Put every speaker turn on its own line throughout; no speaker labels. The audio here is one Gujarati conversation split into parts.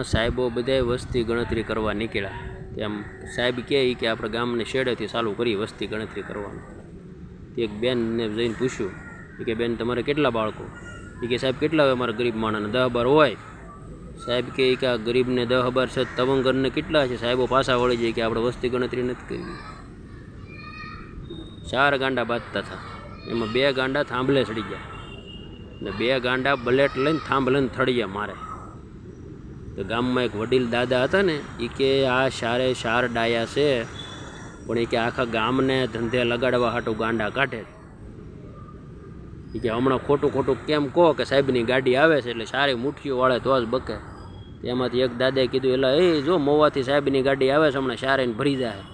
સાહેબો બધાય વસ્તી ગણતરી કરવા નીકળ્યા. તેમ સાહેબ કહે કે આપણે ગામને શેડેથી ચાલુ કરી વસ્તી ગણતરી કરવાનું. તે એક બેનને જઈને પૂછ્યું કે બેન તમારે કેટલા બાળકો? એ કે સાહેબ કેટલા હોય અમારા ગરીબ માણસને? દહ બાર હોય. સાહેબ કે ઈ કે આ ગરીબને દહ બાર છે તવંગરને કેટલા છે? સાહેબો પાછા વળી જાય કે આપણે વસ્તી ગણતરી નથી કરવી. ચાર ગાંડા બાંધતા હતા. એમાં બે ગાંડા થાંભલે ચડી ગયા. ને બે ગાંડા બલેટ લઈને થાંભલે થળિયા મારે. તો ગામમાં એક વડીલ દાદા હતા ને એ કે આ શારે શાર ડાયા છે, પણ એ કે આખા ગામને ધંધે લગાડવા હાટું ગાંડા કાઢે. એ કે હમણાં ખોટું ખોટું કેમ કહો કે સાહેબની ગાડી આવે છે એટલે સારી મુઠ્ઠીઓ વાળે તો જ બકે. એમાંથી એક દાદાએ કીધું એટલે એ જો મોવાથી સાહેબની ગાડી આવે છે, હમણાં સારીને ભરી જાય.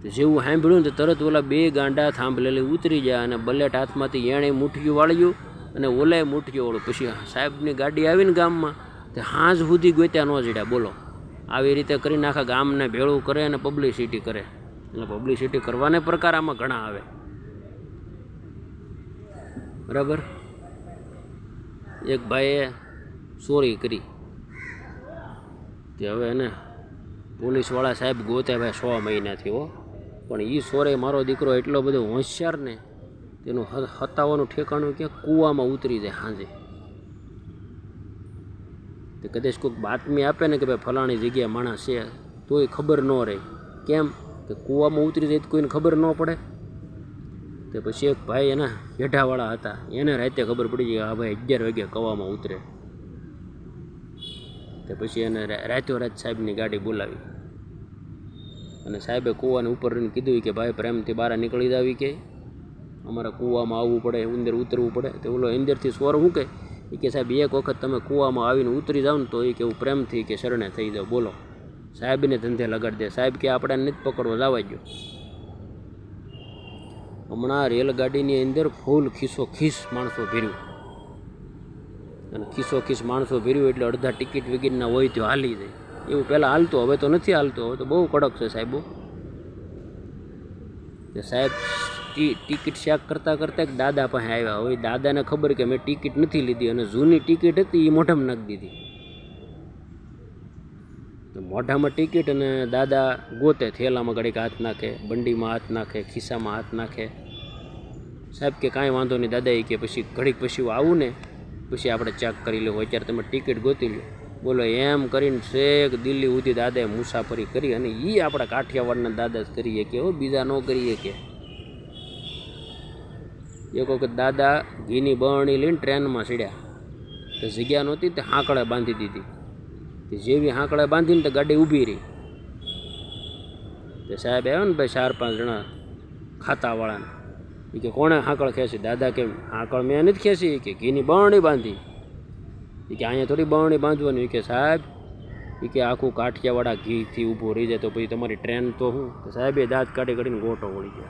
તો જેવું સાંભળ્યું ને તરત ઓલા બે ગાંડા થાંભલેલી ઉતરી જાય અને બલેટ હાથમાંથી એણે મુઠ્ઠીઓ વાળ્યું અને ઓલાએ મુઠ્ઠીઓ વાળું. પછી સાહેબની ગાડી આવીને ગામમાં. તે હાંજ સુધી ગોત્યા ન જડ્યા, બોલો. આવી રીતે કરીને આખા ગામને ભેળું કરે અને પબ્લિસિટી કરે. એટલે પબ્લિસિટી કરવાને પ્રકાર આમાં ઘણા આવે. બરાબર? એક ભાઈએ ચોરી કરી. તે હવે એને પોલીસવાળા સાહેબ ગોતે ભાઈ સો મહિનાથી હો. પણ એ સોરે મારો દીકરો એટલો બધો હોશિયાર ને, તેનું હતાવાનું ઠેકાણું કે કૂવામાં ઉતરી જાય સાંજે તે કદાચ કોઈક બાતમી આપે ને કે ભાઈ ફલાણી જગ્યાએ માણસ છે, તોય ખબર ન રહે. કેમ? કે કૂવામાં ઉતરી જાય તો કોઈને ખબર ન પડે. તો પછી એક ભાઈ એના પેઢાવાળા હતા, એને રાતે ખબર પડી ગઈ કે આ ભાઈ અગિયાર વાગે કવામાં ઉતરે. તે પછી એને રાતોરાત સાહેબની ગાડી બોલાવી. અને સાહેબે કૂવાને ઉપર રહીને કીધું કે ભાઈ પ્રેમથી બહાર નીકળી જાવી કે. અમારે કૂવામાં આવવું પડે ઉંદર ઉતરવું પડે. તો ઓલો, અંદરથી સ્વર શું કહે? એ કે સાહેબ, એક વખત તમે કૂવામાં આવીને ઉતરી જાઓ ને તો એ કે પ્રેમથી કે શરણે થઈ જાવ. બોલો. સાહેબને ધંધે લગાડી દે. સાહેબ કે આપણે નથી પકડવો જવા ગયો હમણાં રેલગાડીની અંદર ફૂલ ખીસો ખીસ માણસો ભીર્યું. અને ખીસો ખીસ માણસો ભીર્યું એટલે અડધા ટિકિટ વિકિટના હોય તો હાલી જાય. એવું પહેલાં હાલતું, હવે તો નથી હાલતું. હવે તો બહુ કડક છે સાહેબો સાહેબ ટિકિટ ચેક કરતાં કરતાં એક દાદા પાસે આવ્યા. હવે દાદાને ખબર કે મેં ટિકિટ નથી લીધી અને જૂની ટિકિટ હતી એ મોઢામાં નાખી દીધી. મોઢામાં ટિકિટ અને દાદા ગોતે થેલામાં ઘડીક હાથ નાખે, બંડીમાં હાથ નાખે, ખિસ્સામાં હાથ નાખે. સાહેબ કે કાંઈ વાંધો નહીં, દાદા એ કે પછી ઘડીક પછી આવું ને, પછી આપણે ચેક કરી લેવું અત્યારે તમે ટિકિટ ગોતી લો બોલો, એમ કરીને શેક દિલ્હી સુધી દાદાએ મુસાફરી કરી અને એ આપણા કાઠિયાવાડના દાદા જ કરીએ કે હો, બીજા ન કરીએ કે. એક વખત દાદા ઘીની બરણી લઈને ટ્રેનમાં ચડ્યા. તો જગ્યા નહોતી, તે હાંકળે બાંધી દીધી. તે જેવી હાંકળે બાંધીને તો ગાડી ઊભી રહી. તે સાહેબ આવ્યો ને ભાઈ ચાર પાંચ જણા ખાતાવાળાને. એ કે, કોણે હાંકળ ખેંચી? દાદા કેમ હાંકળ મેં નથી ખેંચી. કે, ઘીની બરણી બાંધી. એ કે, અહીંયા થોડી બરણી બાંધવાની. એ કે, સાહેબ. એ કે, આખું કાઠિયાવાડા ઘીથી ઊભું રહી જાય તો પછી તમારી ટ્રેન તો તો સાહેબે દાંત કાઢી કાઢીને ગોટો વળી ગયા.